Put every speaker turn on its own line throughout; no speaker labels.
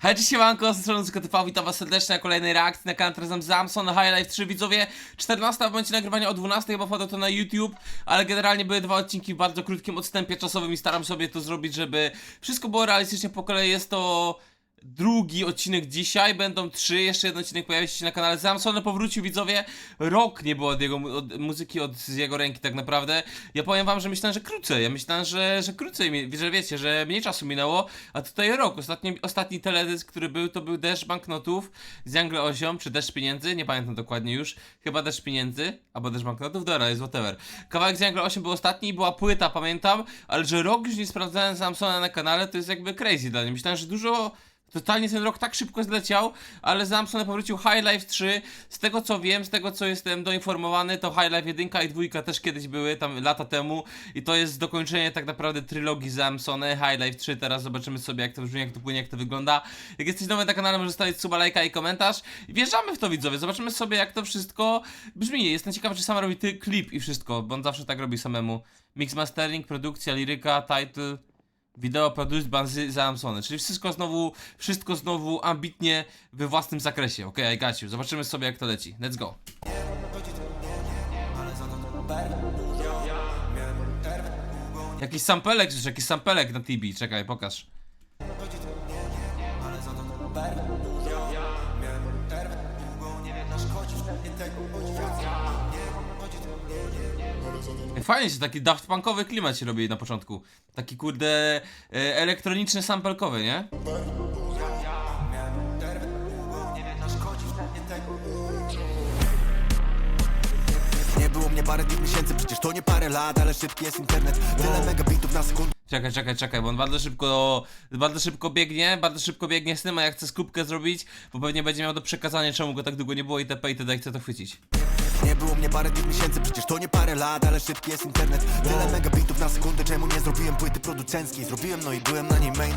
Hej, cześć, siemanko, z strony TV, witam was serdecznie na kolejnej reakcji na kanał Trezam Zamson High Life 3 widzowie. 14 w momencie nagrywania o 12 chyba wchodzę to na YouTube Ale generalnie były dwa odcinki w bardzo krótkim odstępie czasowym i staram sobie to zrobić, żeby wszystko było realistycznie po kolei. Jest to drugi odcinek dzisiaj, będą trzy, jeszcze jeden odcinek pojawi się na kanale. Zamson powrócił widzowie. Rok nie było od jego od muzyki, od jego ręki tak naprawdę. Ja powiem wam, że myślałem, że krócej, ja myślałem, że, że krócej, że wiecie, że mniej czasu minęło A tutaj rok, ostatni, ostatni teledysk, który był, to był Deszcz Banknotów z Jungle 8, czy Deszcz Pieniędzy, nie pamiętam dokładnie już. Chyba Deszcz Pieniędzy, albo Deszcz Banknotów, dobra, jest whatever. Kawałek z Jungle 8 był ostatni, była płyta, pamiętam Ale że rok już nie sprawdzałem Samsona na kanale, to jest jakby crazy dla mnie. Myślałem, że dużo... Totalnie ten rok tak szybko zleciał, ale Samson powrócił High Life 3. Z tego co wiem, z tego co jestem doinformowany, to High Life 1 i 2 też kiedyś były, tam lata temu. I to jest dokończenie tak naprawdę trylogii Samsony. High Life 3, teraz zobaczymy sobie jak to brzmi, jak to płynie, jak to wygląda. Jak jesteś nowy na kanale, możesz zostawić suba, lajka i komentarz. I wjeżdżamy w to widzowie, zobaczymy sobie jak to wszystko brzmi. Jestem ciekawy, czy sam robi ty klip i wszystko, bo on zawsze tak robi samemu. Mix mastering, produkcja, liryka, title. Wideo produced by Samsony, czyli wszystko znowu, wszystko znowu ambitnie we własnym zakresie. Okej, okay, I got you. Zobaczymy sobie jak to leci. Let's go. Jakiś sampelek, już jakiś sampelek na TB. Czekaj, pokaż. Fajnie się taki Daft Punkowy klimat się robi na początku. Taki kurde e, elektroniczny sampelkowy, nie?
Nie było mnie parę tych miesięcy, przecież to nie parę lat, ale szybki jest internet Tyle megabitów na sekundę
Czekaj, czekaj, czekaj, bo on bardzo szybko, bardzo szybko biegnie, bardzo szybko biegnie z tym, a ja chcę skupkę zrobić, bo pewnie będzie miał do przekazania, czemu go tak długo nie było itp. itd. i chcę to chwycić.
Nie było mnie parę tych miesięcy, przecież to nie parę lat, ale szybki jest internet. Tyle megabitów na sekundę, czemu nie zrobiłem płyty producenckiej? Zrobiłem, no i byłem na niej mainem.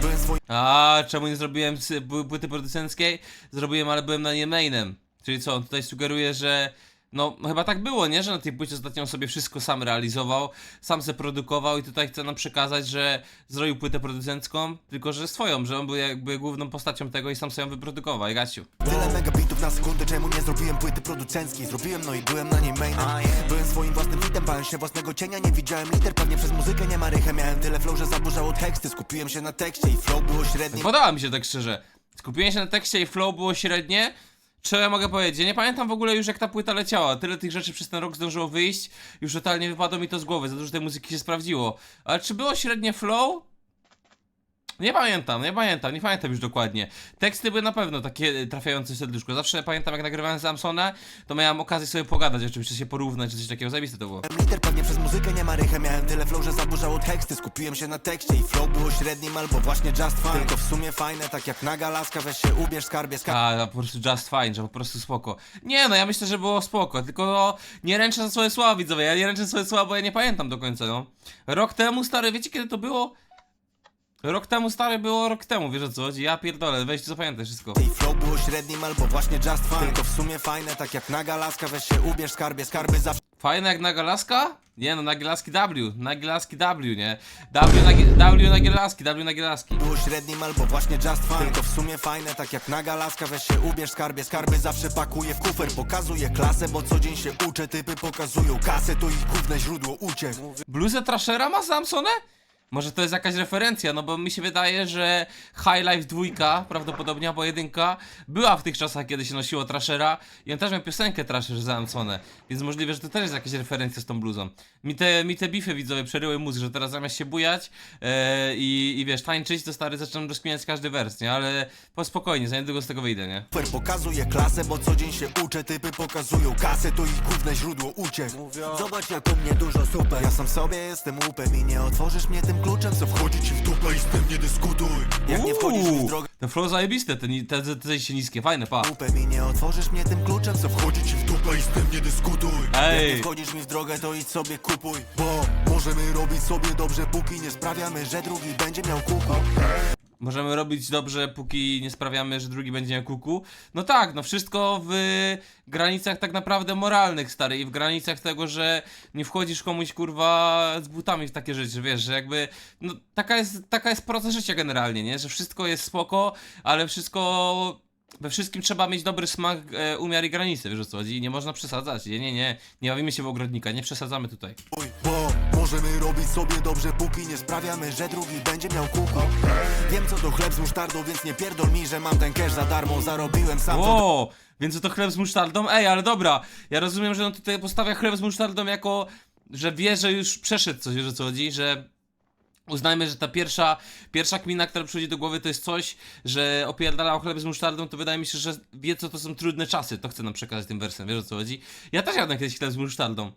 Byłem swoim
A czemu nie zrobiłem pły- płyty producenckiej? Zrobiłem, ale byłem na nie mainem. Czyli co, on tutaj sugeruje, że no chyba tak było, nie? Że na tej płycie ostatnio on sobie wszystko sam realizował, sam se produkował i tutaj chce nam przekazać, że zrobił płytę producencką, tylko że swoją, że on był jakby główną postacią tego i sam sobie ją wyprodukował, I you.
Tyle megabitów na sekundę, czemu nie zrobiłem płyty producenckiej Zrobiłem, no i byłem na niej mainem Byłem swoim własnym hitem, bałem się własnego cienia Nie widziałem liter, pewnie przez muzykę nie ma rychę Miałem tyle flow, że zaburzało teksty Skupiłem się na tekście i flow było średnie
Podoba mi się tak szczerze. Skupiłem się na tekście i flow było średnie. Co ja mogę powiedzieć? Ja nie pamiętam w ogóle już jak ta płyta leciała. Tyle tych rzeczy przez ten rok zdążyło wyjść. Już totalnie wypadło mi to z głowy. Za dużo tej muzyki się sprawdziło. Ale czy było średnie flow? Nie pamiętam, nie pamiętam, nie pamiętam już dokładnie. Teksty były na pewno takie e, trafiające w serduszko. Zawsze pamiętam jak nagrywałem Samsona, to miałem okazję sobie pogadać, oczywiście się porównać, czy coś takiego zajebiste to było.
liter, pewnie przez muzykę nie ma rychę Miałem tyle flow, że zaburzało teksty Skupiłem się na tekście i flow było średnim albo właśnie just fine Tylko w sumie fajne, tak jak naga laska Weź się ubierz, skarbie, skarbie
A, po prostu just fine, że po prostu spoko. Nie no, ja myślę, że było spoko, tylko no, nie ręczę za swoje słowa, widzowie, ja nie ręczę za swoje słowa, bo ja nie pamiętam do końca, no. Rok temu, stary, wiecie kiedy to było? Rok temu, stary, było rok temu, wiesz o co chodzi? Ja pierdolę, weź zapamiętaj wszystko.
I flow było średnim albo właśnie just fine Tylko w sumie fajne, tak jak naga laska Weź się ubierz, skarbie, skarby zawsze
Fajne jak Nagalaska? Nie no, Nagielaski W, Nagielaski W, nie? W, Nagi- W Nagielaski, W Nagielaski.
było średnim albo właśnie just fine Tylko w sumie fajne, tak jak naga laska Weź się ubierz, skarbie, skarby zawsze pakuję w kufer Pokazuję klasę, bo co dzień się uczę Typy pokazują kasę, to ich główne źródło uciek
Bluzę Trashera ma Samsone? Może to jest jakaś referencja, no bo mi się wydaje, że High Life 2, prawdopodobnie albo jedynka, była w tych czasach, kiedy się nosiło Trashera i on też miał piosenkę Trasher z Samsone, więc możliwe, że to też jest jakaś referencja z tą bluzą. Mi te, mi te bify widzowie przeryły mózg, że teraz zamiast się bujać e, i, i wiesz, tańczyć, to stary zaczynam rozkminiać każdy wers, nie? Ale po spokojnie, za niedługo z tego wyjdę, nie?
Kufer pokazuje klasę, bo co dzień się uczę Typy pokazują kasę, to ich główne źródło uciek Zobacz jak u mnie dużo super Ja sam sobie jestem łupem i nie otworzysz mnie tym kluczem Co wchodzi ci w dupę i z tym nie dyskutuj Jak nie wchodzisz mi w drogę
Te flow zajebiste, te, ni- te, te, te zejście niskie, fajne, pa.
łupem i nie otworzysz mnie tym kluczem Co wchodzi ci w dupę i z tym nie dyskutuj
Ej.
Jak nie wchodzisz mi w drogę to idź sobie kupuj Bo możemy robić sobie dobrze póki nie sprawiamy, że drugi będzie miał kuku
możemy robić dobrze, póki nie sprawiamy, że drugi będzie miał kuku. No tak, no wszystko w granicach tak naprawdę moralnych, stary, i w granicach tego, że nie wchodzisz komuś, kurwa, z butami w takie rzeczy, wiesz, że jakby, no taka jest, taka jest proza życia generalnie, nie, że wszystko jest spoko, ale wszystko we wszystkim trzeba mieć dobry smak, e, umiar i granice, wiesz o co chodzi? Nie można przesadzać. Nie, nie, nie. Nie bawimy się w ogrodnika, nie przesadzamy tutaj.
Uj, Bo możemy robić sobie dobrze, póki nie sprawiamy, że drugi będzie miał kuku Wiem co to chleb z musztardą, więc nie pierdol mi, że mam ten cash za darmo Zarobiłem sam to
O, więc to chleb z musztardą? Ej, ale dobra. Ja rozumiem, że on tutaj postawia chleb z musztardą jako, że wie, że już przeszedł coś, o co chodzi, że uznajmy, że ta pierwsza, pierwsza kmina, która przychodzi do głowy, to jest coś, że opierdalał chleb z musztardą, to wydaje mi się, że wie, co to są trudne czasy. To chcę nam przekazać tym wersem, wiesz o co chodzi? Ja też jadłem kiedyś chleb z musztardą.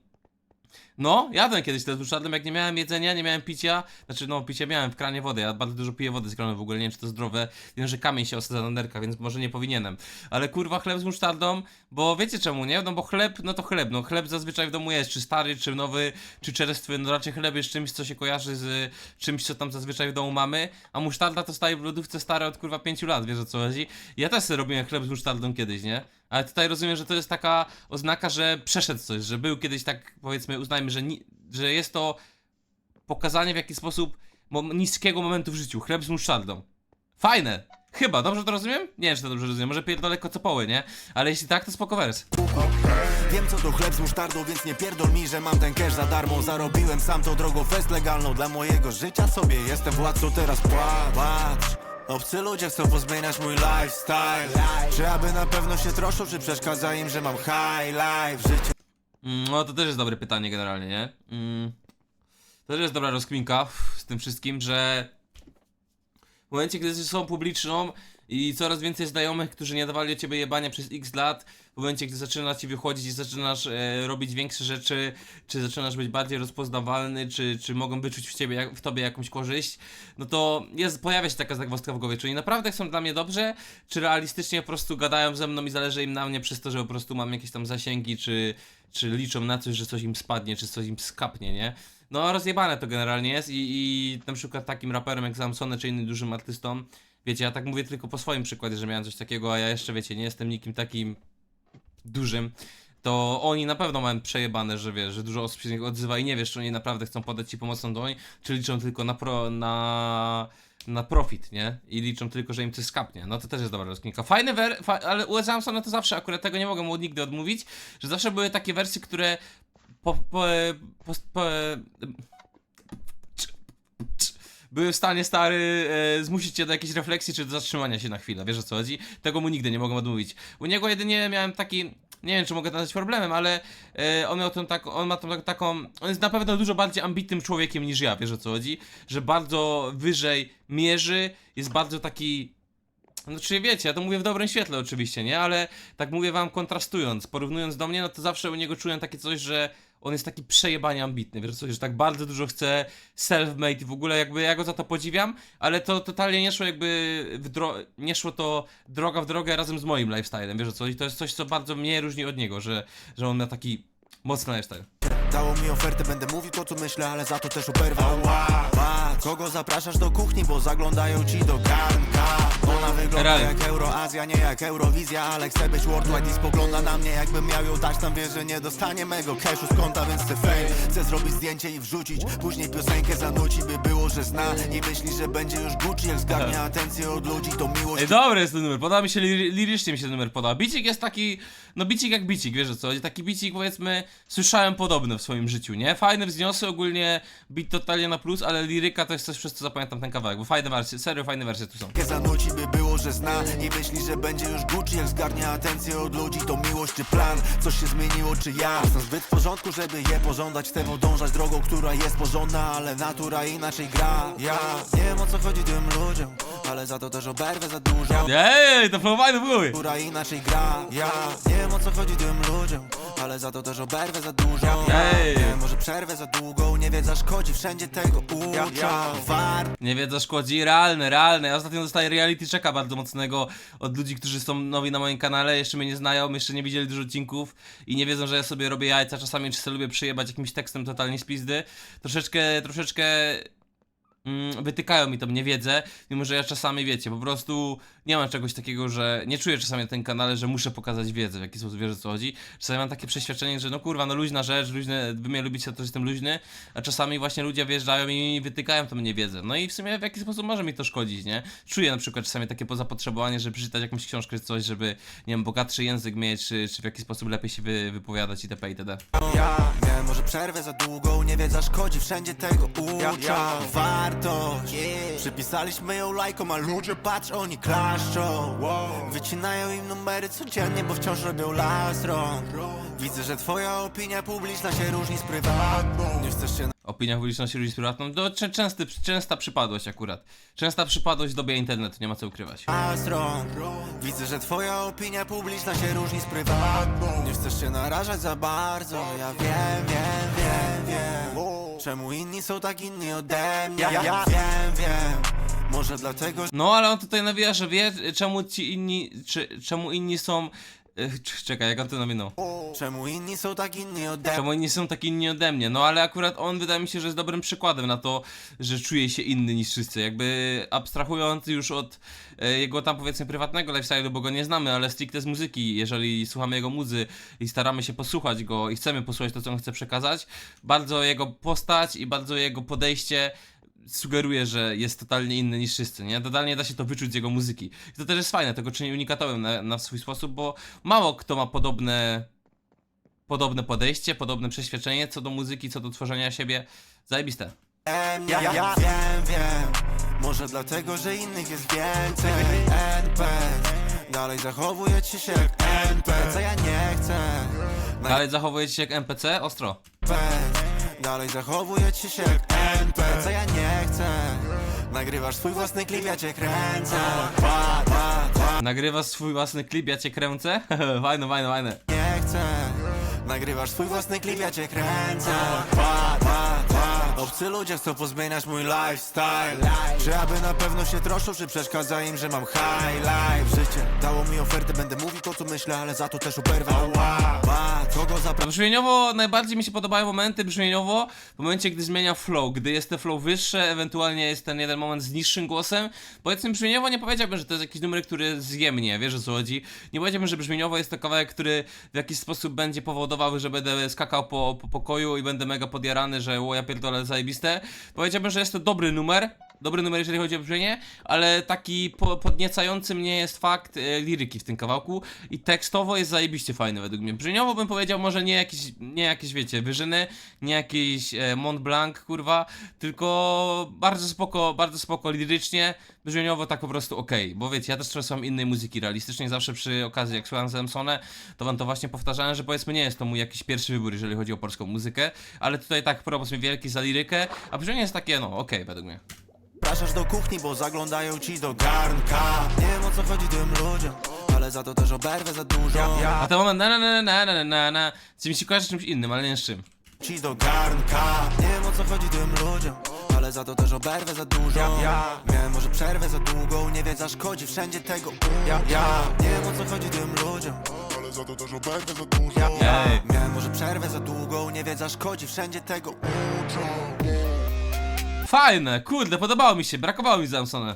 No, jadłem kiedyś chleb z musztardą, jak nie miałem jedzenia, nie miałem picia, znaczy no, picie miałem w kranie wody, ja bardzo dużo piję wody z kranu w ogóle, nie wiem czy to zdrowe, wiem, że kamień się osadza na nerkach, więc może nie powinienem, ale kurwa chleb z musztardą, bo wiecie czemu, nie? No bo chleb, no to chleb, no chleb zazwyczaj w domu jest, czy stary, czy nowy, czy czerstwy, no raczej chleb jest czymś, co się kojarzy z czymś, co tam zazwyczaj w domu mamy, a musztarda to staje w lodówce stare od kurwa 5 lat, wiesz o co chodzi? Ja też sobie robiłem chleb z musztardą kiedyś, nie? Ale tutaj rozumiem, że to jest taka oznaka, że przeszedł coś, że był kiedyś tak, powiedzmy, uznajmy, że, ni- że jest to pokazanie w jaki sposób mo- niskiego momentu w życiu. Chleb z musztardą. Fajne! Chyba, dobrze to rozumiem? Nie wiem, czy to dobrze rozumiem. Może pierdolę kocopoły, nie? Ale jeśli tak, to spoko wers.
Wiem co to chleb z musztardą, więc nie pierdol mi, że mam ten cash za darmo Zarobiłem sam to drogą fest legalną dla mojego życia sobie Jestem władcą, teraz płacz Obcy ludzie chcą pozmieniać mój lifestyle Czy aby na pewno się troszczą, czy przeszkadza im, że mam high life Życie
Mm, no to też jest dobre pytanie generalnie, nie? Mm, to też jest dobra rozkminka z tym wszystkim, że w momencie, gdy jesteś osobą publiczną i coraz więcej znajomych, którzy nie dawali o ciebie jebania przez x lat, w momencie, gdy zaczyna ci wychodzić i zaczynasz e, robić większe rzeczy, czy zaczynasz być bardziej rozpoznawalny, czy, czy mogą wyczuć w, ciebie, jak, w tobie jakąś korzyść, no to jest, pojawia się taka zagwozdka w głowie, czyli naprawdę chcą dla mnie dobrze, czy realistycznie po prostu gadają ze mną i zależy im na mnie przez to, że po prostu mam jakieś tam zasięgi, czy, czy liczą na coś, że coś im spadnie, czy coś im skapnie, nie? No rozjebane to generalnie jest i, i na przykład takim raperem jak Samsony czy innym dużym artystą, wiecie, ja tak mówię tylko po swoim przykładzie, że miałem coś takiego, a ja jeszcze, wiecie, nie jestem nikim takim dużym, to oni na pewno mają przejebane, że wiesz, że dużo osób się z nich odzywa i nie wiesz, czy oni naprawdę chcą podać ci pomocną dłoń, czy liczą tylko na pro, na, na profit, nie? I liczą tylko, że im coś skapnie. No to też jest dobra rozkminka. Fajne wer... Fa ale u Samsona to zawsze, akurat tego nie mogę mu nigdy odmówić, że zawsze były takie wersje, które po, po, po, po, były w stanie stary e, zmusić cię do jakiejś refleksji czy do zatrzymania się na chwilę, wiesz o co chodzi? Tego mu nigdy nie mogłem odmówić. U niego jedynie miałem taki, nie wiem czy mogę to nazwać problemem, ale e, on miał tak, on ma tą tak- taką, on jest na pewno dużo bardziej ambitnym człowiekiem niż ja, wiesz o co chodzi? Że bardzo wyżej mierzy, jest bardzo taki no czyli wiecie, ja to mówię w dobrym świetle oczywiście, nie? Ale tak mówię wam kontrastując, porównując do mnie, no to zawsze u niego czułem takie coś, że on jest taki przejebanie ambitny, wiesz co, że tak bardzo dużo chce self-made i w ogóle jakby ja go za to podziwiam, ale to totalnie nie szło jakby nie szło to droga w drogę razem z moim lifestylem, wiesz co, i to jest coś, co bardzo mnie różni od niego, że, że on ma taki mocny lifestyle.
Dało mi ofertę, będę mówił to co myślę, ale za to też oberwał. Patrz, Kogo zapraszasz do kuchni, bo zaglądają ci do garnka. Ona wygląda
Realnie.
jak Euroazja, nie jak Eurowizja Ale chce być worldwide i spogląda na mnie jakbym miał ją dać Tam wie, że nie dostanie mego cashu z konta, więc chcę fame. Chcę zrobić zdjęcie i wrzucić, później piosenkę zanuci By było, że zna i myśli, że będzie już Gucci Jak zgarnia atencję od ludzi, to miłość.
Ej, dobry jest ten numer, podoba mi się, lir- lirycznie mi się ten numer podoba. Bicik jest taki, no bicik jak bicik, wiesz o co chodzi, taki bicik powiedzmy, słyszałem podobny w swoim życiu, nie? Fajne wzniosy, ogólnie beat totalnie na plus, ale liryka to jest coś, przez co zapamiętam ten kawałek, bo fajne wersje, serio fajne wersje tu są.
Zanuci, by było, że zna I myśli, że będzie już Gucci Jak zgarnia atencję od ludzi To miłość czy plan? Coś się zmieniło czy ja? Jestem zbyt w porządku, żeby je pożądać Chcę podążać drogą, która jest porządna Ale natura inaczej gra Ja nie wiem o co chodzi tym ludziom Ale za to też oberwę za dużo
Ej, to flow fajny były!
Która inaczej gra Ja nie wiem o co chodzi tym ludziom Ale za to też oberwę za dużo
Ej.
Może przerwę za długą Nie wiedza szkodzi, wszędzie tego uczą Warto
Nie wiedza szkodzi, realne, realne. Ja ostatnio dostaję reality checka bardzo mocnego od ludzi, którzy są nowi na moim kanale, jeszcze mnie nie znają, jeszcze nie widzieli dużo odcinków i nie wiedzą, że ja sobie robię jajca czasami, czy sobie lubię przyjebać jakimś tekstem totalnie z pizdy. Troszeczkę, troszeczkę wytykają mi tą niewiedzę, mimo że ja czasami, wiecie, po prostu nie mam czegoś takiego, że nie czuję czasami na tym kanale, że muszę pokazać wiedzę, w jaki sposób wiesz o co chodzi. Czasami mam takie przeświadczenie, że no kurwa, no luźna rzecz, luźne, wy mnie lubicie, to że jestem luźny, a czasami właśnie ludzie wjeżdżają i mi wytykają tą niewiedzę. No i w sumie w jaki sposób może mi to szkodzić, nie? Czuję na przykład czasami takie pozapotrzebowanie, żeby przeczytać jakąś książkę czy coś, żeby, nie wiem, bogatszy język mieć, czy, czy w jaki sposób lepiej się wy, wypowiadać itp. itd.
Ja wiem, może przerwę za długą, nie wiedza szkodzi, wszędzie tego uczą Wartość, przypisaliśmy ją lajkom, a ludzie patrz, oni klaszczą. Wycinają im numery codziennie, bo wciąż robią las rąk. Widzę, że twoja opinia publiczna się różni z prywatną. Nie chcesz się
Opinia publiczna się ludzi z prywatną, to czę- częsty, częsta przypadłość akurat. Częsta przypadłość w dobie internetu, nie ma co ukrywać.
las rąk. Widzę, że twoja opinia publiczna się różni z prywatną. Nie chcesz się narażać za bardzo, ja wiem, wiem, wiem, wiem Czemu inni są tak inni ode mnie, ja, ja wiem, wiem. Może dlatego, że
No ale on tutaj nawija, że wie czemu ci inni, czy, czemu inni są... cz- Czekaj, jak on to nawinął?
Czemu inni są tak inni ode mnie
Czemu inni są tak inni ode mnie? No ale akurat on wydaje mi się, że jest dobrym przykładem na to, że czuje się inny niż wszyscy. Jakby abstrahując już od e, jego tam powiedzmy prywatnego lifestyle'u, bo go nie znamy, ale stricte z muzyki, jeżeli słuchamy jego muzy i staramy się posłuchać go i chcemy posłuchać to, co on chce przekazać, bardzo jego postać i bardzo jego podejście sugeruje, że jest totalnie inny niż wszyscy, nie? Totalnie da się to wyczuć z jego muzyki. I to też jest fajne, tego czyni unikatowym na, na swój sposób, bo mało kto ma podobne podobne podejście, podobne przeświadczenie co do muzyki, co do tworzenia siebie. Zajebiste.
mnie ja, ja wiem, wiem Może dlatego, że innych jest więcej NPC Dalej zachowujecie się jak NPC Ja nie chcę
Dalej zachowujecie się jak NPC? Ostro.
NPC Dalej zachowujecie się jak NPC Ja nie chcę? Nagrywasz swój własny klip, ja cię kręcę.
Nagrywasz swój własny klip, ja cię kręcę? fajne, fajne, fajne.
nie chcę. Nagrywasz swój własny klip, ja cię kręcę. Obcy ludzie chcą pozmieniać mój lifestyle. Czy aby na pewno się troszczą, czy przeszkadza im, że mam high life? Życie dało mi ofertę, będę mówił to co myślę, ale za to też oberwę ła, kogo zapraszam?
Brzmieniowo najbardziej mi się podobają momenty brzmieniowo w momencie, gdy zmienia flow, gdy jest te flow wyższe, ewentualnie jest ten jeden moment z niższym głosem. Powiedzmy brzmieniowo nie powiedziałbym, że to jest jakiś numer, który zje mnie, wiesz o co chodzi. Nie powiedziałbym, że brzmieniowo jest to kawałek, który w jakiś sposób będzie powodował, że będę skakał po, po pokoju i będę mega podjarany, że o ja pierdolę zajebiste. Powiedziałbym, że jest to dobry numer, dobry numer, jeżeli chodzi o brzmienie, ale taki po, podniecający mnie jest fakt e, liryki w tym kawałku i tekstowo jest zajebiście fajny według mnie. Brzmieniowo bym powiedział może nie jakieś, nie jakieś wiecie, wyżyny, nie jakiś e, Mont Blanc, kurwa, tylko bardzo spoko, bardzo spoko lirycznie, brzmieniowo tak po prostu okej, bo wiecie, ja też trochę słucham innej muzyki realistycznie, zawsze przy okazji jak słucham Samsonę, to wam to właśnie powtarzałem, że powiedzmy nie jest to mój jakiś pierwszy wybór, jeżeli chodzi o polską muzykę, ale tutaj tak propos mi wielki za lirykę, a brzmienie jest takie, no okej, według mnie.
Zapraszasz do kuchni, bo zaglądają ci do garnka. Nie wiem o co chodzi tym ludziom ale za to też oberwę za dużo.
A ten moment, na na na na na na na. Chce mi się kojarzyć z czymś innym, ale nie z czym.
Ci do garnka. Nie wiem o co chodzi tym ludziom ale za to też oberwę za dużo. Ja, ja. Miałem może przerwę za długą Nie wiem, zaszkodzi wszędzie tego. Ja, ja. Nie wiem o co chodzi tym ludziom
ale za to też oberwę za dużo.
Ja, ja.
Miałem może przerwę za długą Nie wiem, zaszkodzi wszędzie tego. Uczą.
Fajne, kurde, podobało mi się, brakowało mi Samsona.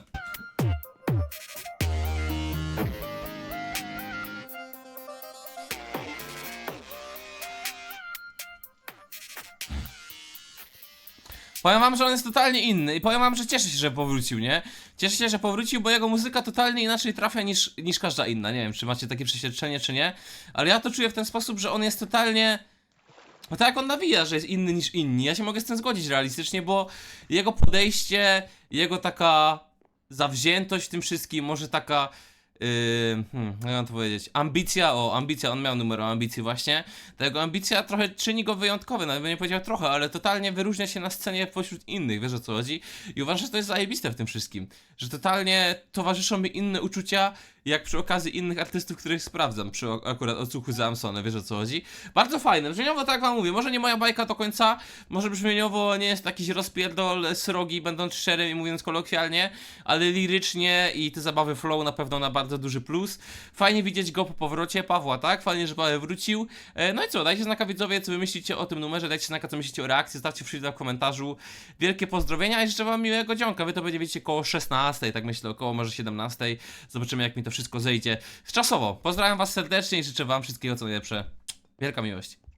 Powiem wam, że on jest totalnie inny i powiem wam, że cieszę się, że powrócił, nie? Cieszę się, że powrócił, bo jego muzyka totalnie inaczej trafia niż, niż każda inna. Nie wiem, czy macie takie przeświadczenie, czy nie, ale ja to czuję w ten sposób, że on jest totalnie... No tak jak on nawija, że jest inny niż inni. Ja się mogę z tym zgodzić realistycznie, bo jego podejście, jego taka zawziętość w tym wszystkim, może taka. Yy, hmm, jak mam to powiedzieć? Ambicja, o, ambicja, on miał numer o ambicji właśnie. Ta jego ambicja trochę czyni go wyjątkowy, nawet bym nie powiedział trochę, ale totalnie wyróżnia się na scenie pośród innych, wiesz o co chodzi? I uważam, że to jest zajebiste w tym wszystkim. Że totalnie towarzyszą mi inne uczucia jak przy okazji innych artystów, których sprawdzam, przy akurat odsłuchu Zamsona, wiesz o co chodzi. Bardzo fajne, brzmieniowo tak wam mówię, może nie moja bajka do końca, może brzmieniowo nie jest jakiś rozpierdol srogi, będąc szczerym i mówiąc kolokwialnie, ale lirycznie i te zabawy flow na pewno na bardzo duży plus. Fajnie widzieć go po powrocie Pawła, tak? Fajnie, że Paweł wrócił. E, No i co, dajcie znaka widzowie, co wy myślicie o tym numerze, dajcie znaka, co myślicie o reakcji, zostawcie w komentarzu. Wielkie pozdrowienia i życzę wam miłego dzionka, wy to będziecie koło 16, tak myślę, około może 17. Zobaczymy, jak mi to wszystko zejdzie czasowo. Pozdrawiam was serdecznie i życzę wam wszystkiego co najlepsze. Wielka miłość.